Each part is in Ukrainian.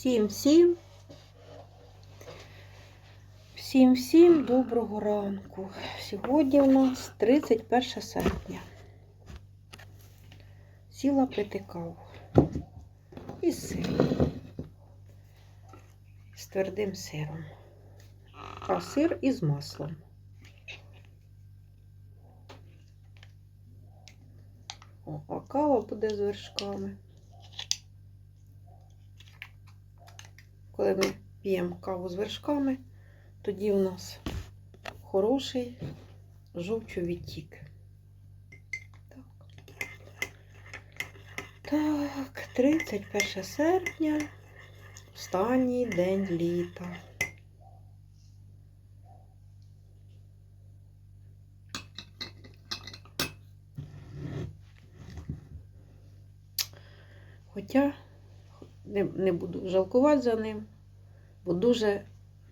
Всім-всім. Всім-всім доброго ранку. Сьогодні у нас 31 серпня. Сіла пити каву. І сир. З твердим сиром. А сир із маслом. О, а кава буде з вершками. Коли ми п'ємо каву з вершками, тоді у нас хороший жовчу відтік. Так. так, 31 серпня, останній день літа. Хоча не, не буду жалкувати за ним, бо дуже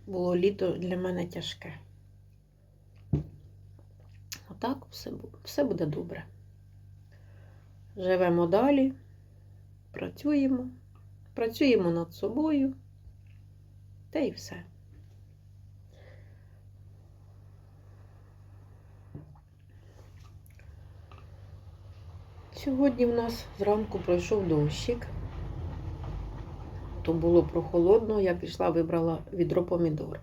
було літо для мене тяжке. Отак все, все буде добре. Живемо далі, працюємо, працюємо над собою, та й все. Сьогодні в нас зранку пройшов дощик. То було прохолодно, я пішла, вибрала відро помідор.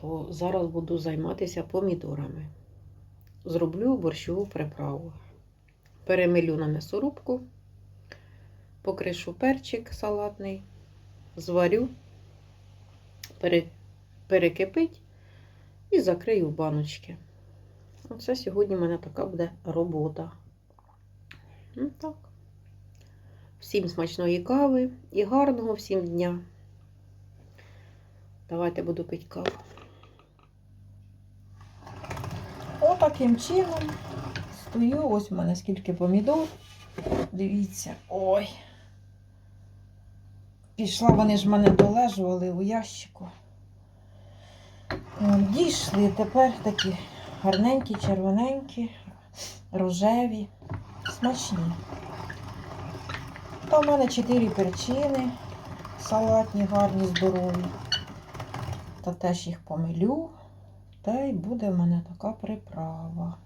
То зараз буду займатися помідорами. Зроблю борщову приправу. Перемилю на м'ясорубку, покришу перчик салатний, зварю, пере- перекипить і закрию баночки. Оце сьогодні в мене така буде робота. Ну, так. Всім смачної кави і гарного всім дня. Давайте буду пити каву. Отаким чином стою. Ось в мене скільки помідор. Дивіться, ой. Пішла, вони ж мене долежували у ящику. Дійшли тепер такі гарненькі, червоненькі, рожеві, смачні. Там в мене чотири перчини, салатні, гарні, здорові. Та теж їх помилю. Та й буде в мене така приправа.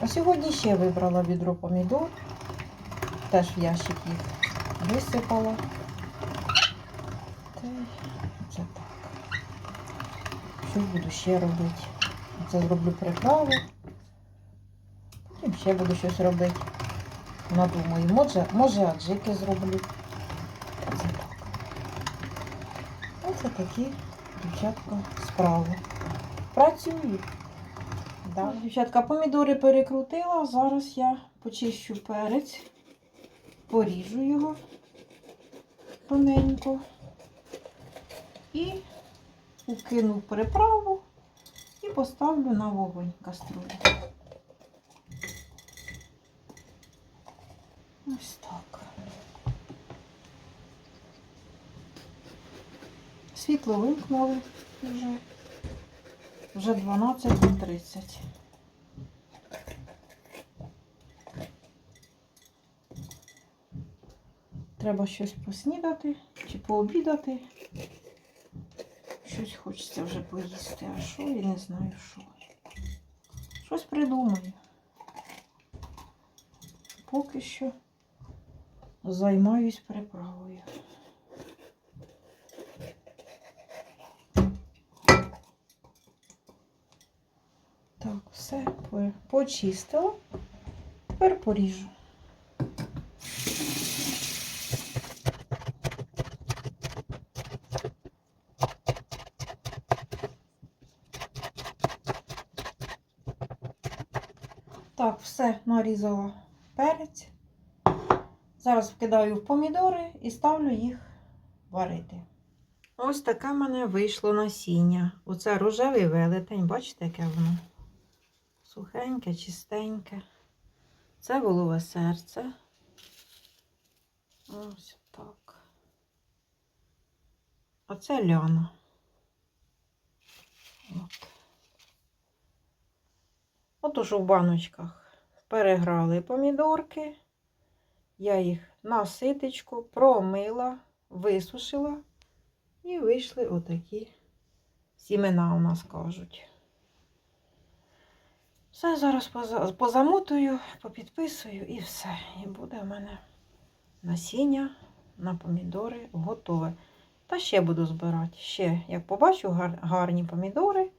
А сьогодні ще вибрала відро помідор. Теж в ящик їх висипала. Та й це так. Що буду ще робити? Це зроблю приправу. Потім ще буду щось робити. Надумаю, може, може аджики зроблю. Оце так. Оце такі, дівчатка, справи. Працюю. Да. Дівчатка, помідори перекрутила. Зараз я почищу перець, поріжу його тоненько і укину приправу і поставлю на вогонь каструлю. Ось так. Світло вимкнули вже. Вже 12.30. Треба щось поснідати чи пообідати. Щось хочеться вже поїсти, а що я не знаю що. Щось придумаю. Поки що займаюсь приправою. Так, все по- почистила. Тепер поріжу. Так, все нарізала перець. Зараз вкидаю в помідори і ставлю їх варити. Ось таке в мене вийшло насіння. Оце рожевий велетень, бачите, яке воно? Сухеньке, чистеньке. Це волове серце. Ось так. А це ляна. От. Отож у баночках переграли помідорки. Я їх на ситечку, промила, висушила і вийшли отакі сімена у нас кажуть. Все зараз поза- позамотую, попідписую і все. І буде в мене насіння на помідори готове. Та ще буду збирати. Ще, як побачу гарні помідори,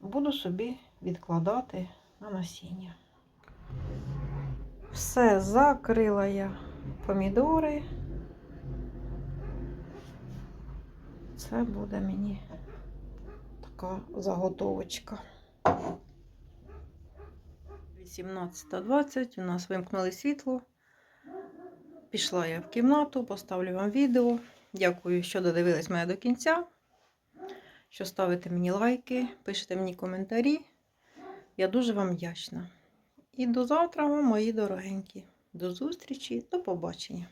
буду собі відкладати на насіння. Все, закрила я помідори. Це буде мені така заготовочка. 18.20 у нас вимкнули світло. Пішла я в кімнату, поставлю вам відео. Дякую, що додивились мене до кінця. Що ставите мені лайки, пишете мені коментарі. Я дуже вам вдячна. І до завтра, мої дорогенькі. До зустрічі, до побачення.